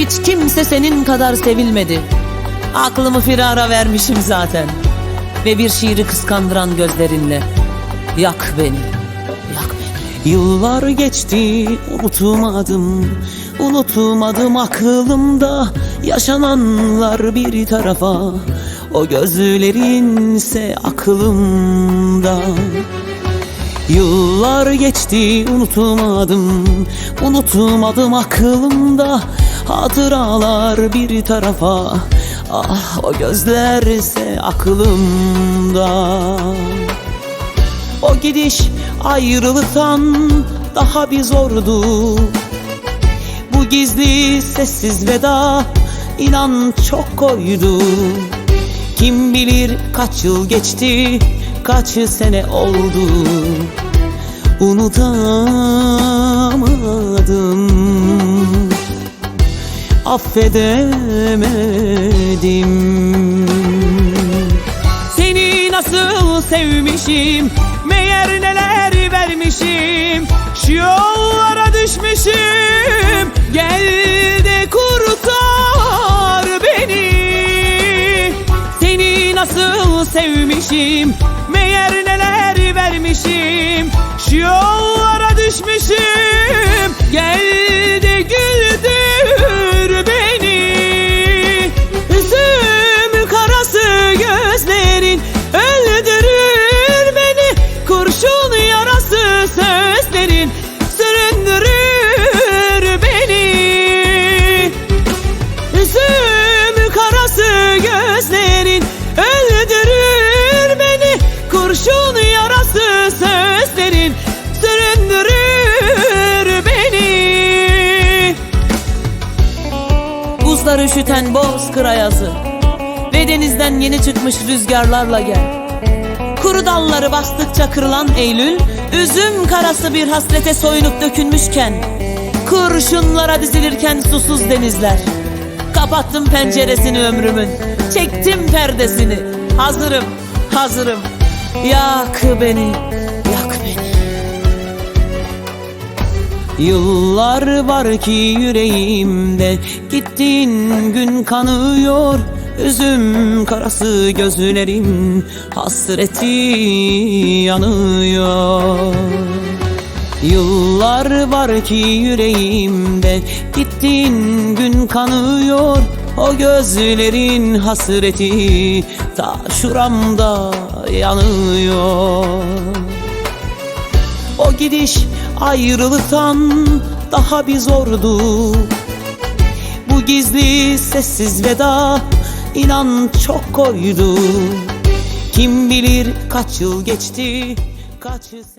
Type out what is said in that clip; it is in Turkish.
Hiç kimse senin kadar sevilmedi. Aklımı firara vermişim zaten. Ve bir şiiri kıskandıran gözlerinle. Yak beni, yak beni. Yıllar geçti unutmadım Unutmadım aklımda Yaşananlar bir tarafa O gözlerinse aklımda Yıllar geçti unutmadım Unutmadım aklımda Hatıralar bir tarafa Ah o gözlerse aklımda. O gidiş ayrılıktan daha bir zordu. Bu gizli sessiz veda inan çok koydu. Kim bilir kaç yıl geçti kaç sene oldu. Unutamadım Affedemedim. Seni nasıl sevmişim Meğer neler vermişim. Şu yollara düşmüşüm Gel de kurtar beni. Seni nasıl sevmişim Meğer neler vermişim. Şu yollara düşmüşüm üşüten bozkır ayazı Ve denizden yeni çıkmış rüzgarlarla gel. Kuru dalları bastıkça kırılan Eylül Üzüm karası bir hasrete soyunup dökülmüşken Kurşunlara dizilirken susuz denizler. Kapattım penceresini ömrümün Çektim perdesini. Hazırım, hazırım. Yak beni, Yıllar var ki yüreğimde Gittiğin gün kanıyor. Üzüm karası gözlerim Hasreti yanıyor. Yıllar var ki yüreğimde Gittiğin gün kanıyor. O gözlerin hasreti Ta şuramda yanıyor. O gidiş ayrılıktan daha bir zordu. Bu gizli sessiz veda inan çok koydu. Kim bilir kaç yıl geçti kaç sene